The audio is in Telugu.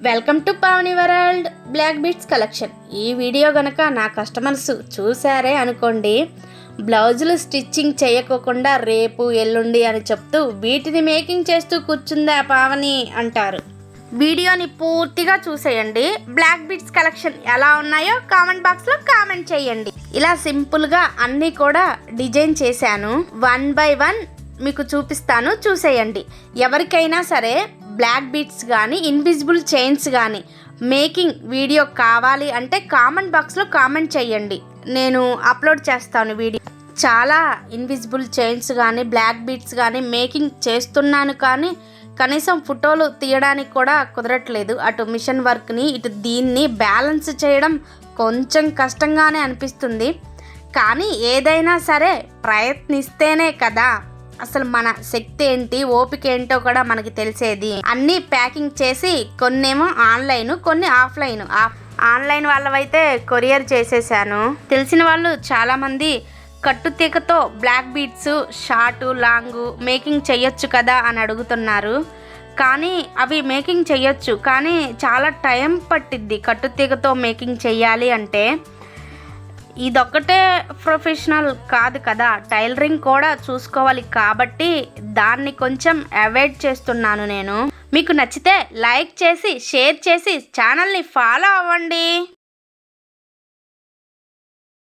Welcome to Pavani world black beads collection ఈ వీడియో గనక నా కస్టమర్స్ చూసారే అనుకోండి బ్లౌజులు స్టిచ్చింగ్ చేయకోకుండా రేపు ఎల్లుండి అని చెప్తూ వీటిని మేకింగ్ చేస్తూ కూర్చుందా పావని అంటారు. వీడియోని పూర్తిగా చూసేయండి. బ్లాక్ బీట్స్ కలెక్షన్ ఎలా ఉన్నాయో కామెంట్ బాక్స్లో కామెంట్ చేయండి. ఇలా సింపుల్గా అన్నీ కూడా డిజైన్ చేశాను. వన్ బై వన్ మీకు చూపిస్తాను చూసేయండి. ఎవరికైనా సరే బ్లాక్ బీట్స్ కానీ ఇన్విజిబుల్ చైన్స్ కానీ మేకింగ్ వీడియో కావాలి అంటే కామెంట్ బాక్స్లో కామెంట్ చేయండి. నేను అప్లోడ్ చేస్తాను వీడియో. చాలా ఇన్విజిబుల్ చైన్స్ కానీ బ్లాక్ బీట్స్ కానీ మేకింగ్ చేస్తున్నాను కానీ కనీసం ఫోటోలు తీయడానికి కూడా కుదరట్లేదు. అటు మిషన్ వర్క్ని ఇటు దీన్ని బ్యాలెన్స్ చేయడం కొంచెం కష్టంగానే అనిపిస్తుంది. కానీ ఏదైనా సరే ప్రయత్నిస్తేనే కదా. అసలు మన శక్తి ఏంటి ఓపిక ఏంటో కూడా మనకి తెలిసేది. అన్నీ ప్యాకింగ్ చేసి కొన్నేమో ఆన్లైన్ కొన్ని ఆఫ్లైన్. ఆఫ్ ఆన్లైన్ వాళ్ళవైతే కొరియర్ చేసేసాను. తెలిసిన వాళ్ళు చాలామంది కట్టుతీకతో black beads short long making చెయ్యొచ్చు కదా అని అడుగుతున్నారు. కానీ అవి మేకింగ్ చెయ్యొచ్చు. కానీ చాలా టైం పట్టిద్ది కట్టుతీగతో మేకింగ్ చెయ్యాలి అంటే. ఇదొక్కటే ప్రొఫెషనల్ కాదు కదా. టైలరింగ్ కూడా చూసుకోవాలి కాబట్టి దాన్ని కొంచెం అవాయిడ్ చేస్తున్నాను నేను. మీకు నచ్చితే లైక్ చేసి షేర్ చేసి ఛానల్ని ఫాలో అవ్వండి.